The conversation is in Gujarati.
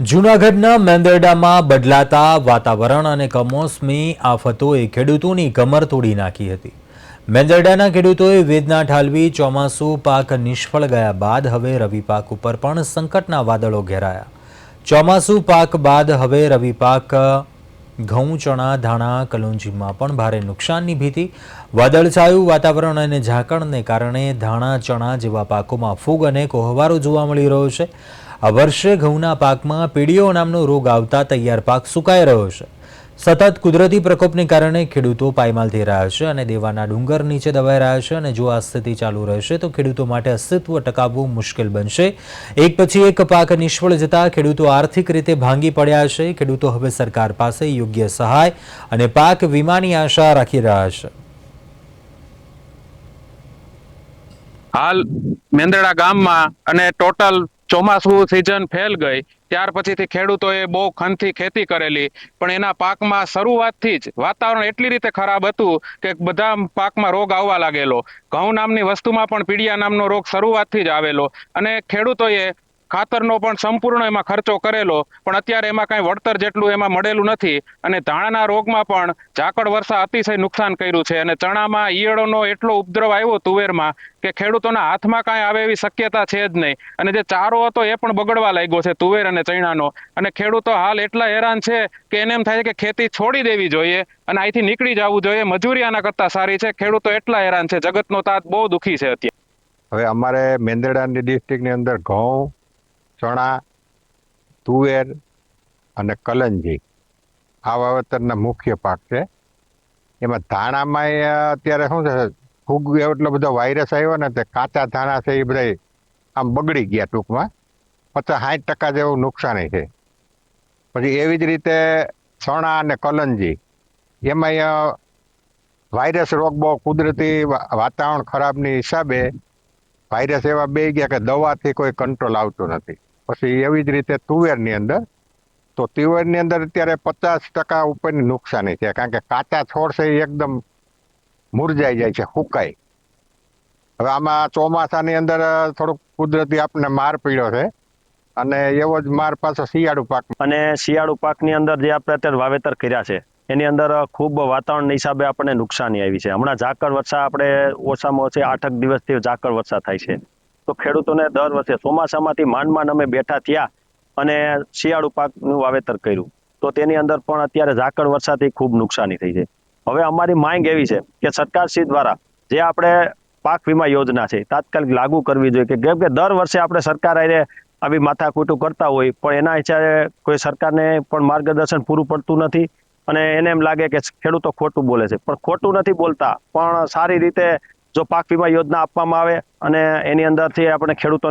જૂનાગઢના મેંદરડામાં બદલાતા વાતાવરણ અને કમોસમી આફતોએ ખેડૂતોની કમર તોડી નાખી હતી. મેંદરડાના ખેડૂતોએ વેદના ઠાલવી, ચોમાસુ પાક નિષ્ફળ ગયા બાદ હવે રવિ પાક ઉપર પણ સંકટના વાદળો ઘેરાયા. ચોમાસુ પાક બાદ હવે રવિ પાક, ઘઉં, ચણા, ધાણા, કલોંજીમાં પણ ભારે નુકસાનની ભીતિ. વાદળછાયું વાતાવરણ અને ઝાકળને કારણે ધાણા, ચણા જેવા પાકોમાં ફૂગ અને કોહવારો જોવા મળી રહ્યો છે. આ વર્ષે ઘઉંના પાકમાં પીડીઓ નામનો રોગ આવતા તૈયાર પાક સુકાઈ રહ્યો છે. સતત કુદરતી પ્રકોપને કારણે ખેડૂતો પાયમાલ થઈ રહ્યા છે અને દેવાના ડુંગર નીચે દબાઈ રહ્યા છે અને જો આ સ્થિતિ ચાલુ રહેશે તો ખેડૂતો માટે અસ્તિત્વ ટકાવવું મુશ્કેલ બનશે. એક પછી એક પાક નિષ્ફળ જતા ખેડૂતો આર્થિક રીતે ભાંગી પડ્યા છે. ખેડૂતો હવે સરકાર પાસે યોગ્ય સહાય અને પાક વીમાની આશા રાખી રહ્યા છે. હાલ મેંદરડા ગામમાં અને ટોટલ ચોમાસું સિઝન ફેલ ગઈ, ત્યાર પછીથી ખેડૂતોએ બહુ ખનથી ખેતી કરેલી. પણ એના પાકમાં શરૂઆતથી જ વાતાવરણ એટલી રીતે ખરાબ હતું કે બધા પાકમાં રોગ આવવા લાગેલો. ઘઉં નામની વસ્તુમાં પણ પીડિયા નામનો રોગ શરૂઆતથી જ આવેલો. અને ખેડૂતોએ ખાતરનો પણ સંપૂર્ણ એમાં ખર્ચો કરેલો, પણ અત્યારે એમાં કાંઈ વળતર જેટલું એમાં મળેલું નથી. અને ધાણાના રોગમાં પણ ઝાકળ વર્ષા અતિશય નુકસાન કર્યું છે. અને ચણામાં ઈયળોનો એટલો ઉપદ્રવ આવ્યો તુવેરમાં કે ખેડૂતોના હાથમાં કાંઈ આવે એવી શક્યતા છે જ નહીં. અને જે ચારો હતો એ પણ બગડવા લાગ્યો છે તુવેર અને ચણાનો. અને ખેડૂતો હાલ એટલા હેરાન છે કે એને એમ થાય છે કે ખેતી છોડી દેવી જોઈએ અને અહીંથી નીકળી જવું જોઈએ. મજૂરી આના કરતા સારી છે. ખેડૂતો એટલા હેરાન છે. જગતનો તાત બહુ દુઃખી છે અત્યારે. હવે અમારે મેંદરડાની ડિસ્ટ્રિક્ટની અંદર ઘઉં ચણા, તુવેર અને કલંજી. આ વાવેતરના મુખ્ય પાક છે. એમાં ધાણામાં અત્યારે શું છે, ફૂગ એટલો બધો વાયરસ આવ્યો ને તે કાચા ધાણા છે એ બધા આમ બગડી ગયા ટૂંકમાં. પચાસ સાઠ ટકા જેવું નુકસાની છે. પછી એવી જ રીતે ચણા અને કલંજી. એમાં વાયરસ રોગ બહુ કુદરતી વાતાવરણ ખરાબની હિસાબે વાયરસ એવા બે ગયા કે દવાથી કોઈ કંટ્રોલ આવતો નથી. પછી એવી જ રીતે તુવેરની અંદર, તો તુવેરની અંદર અત્યારે પચાસ ટકા ઉપરની નુકસાની છે, કારણ કે કાચા છોડ છે એ એકદમ મુરઝાઈ જાય છે સુકાય હવે આમાં ચોમાસાની અંદર થોડુંક કુદરતી આપણને માર પીડ્યો છે, અને એવો જ માર પાછો શિયાળુ પાક. અને શિયાળુ પાકની અંદર જે આપણે અત્યારે વાવેતર કર્યા છે, એની અંદર ખૂબ વાતાવરણ હિસાબે આપણને નુકસાની આવી છે. હમણાં ઝાકળ વર્ષા આપણે ઓછામાં ઓછી આઠક દિવસથી ઝાકળ વર્ષા થાય છે. તો ખેડૂતોને દર વર્ષે ચોમાસામાંથી માંડ માંડ અમે બેઠા થયા અને શિયાળુ પાકનું વાવેતર કર્યું. તો તેની અંદર પણ અત્યારે ઝાકળ વરસાદથી ખૂબ નુકસાની થઈ છે. હવે અમારી માંગ એવી છે કે સરકારશ્રી દ્વારા જે આપણે પાક વીમા યોજના છે, તાત્કાલિક લાગુ કરવી જોઈએ કે કેમ કે દર વર્ષે આપણે સરકાર આરે આવી માથાકૂટું કરતા હોય, પણ એના હિસાબે કોઈ સરકારને પણ માર્ગદર્શન પૂરું પડતું નથી અને એને એમ લાગે કે ખેડૂતો ખોટું બોલે છે. પણ ખોટું નથી બોલતા, પણ સારી રીતે જો પાક વીમા યોજના આપવામાં આવે અને એની અંદરથી આપણે ખેડૂતોને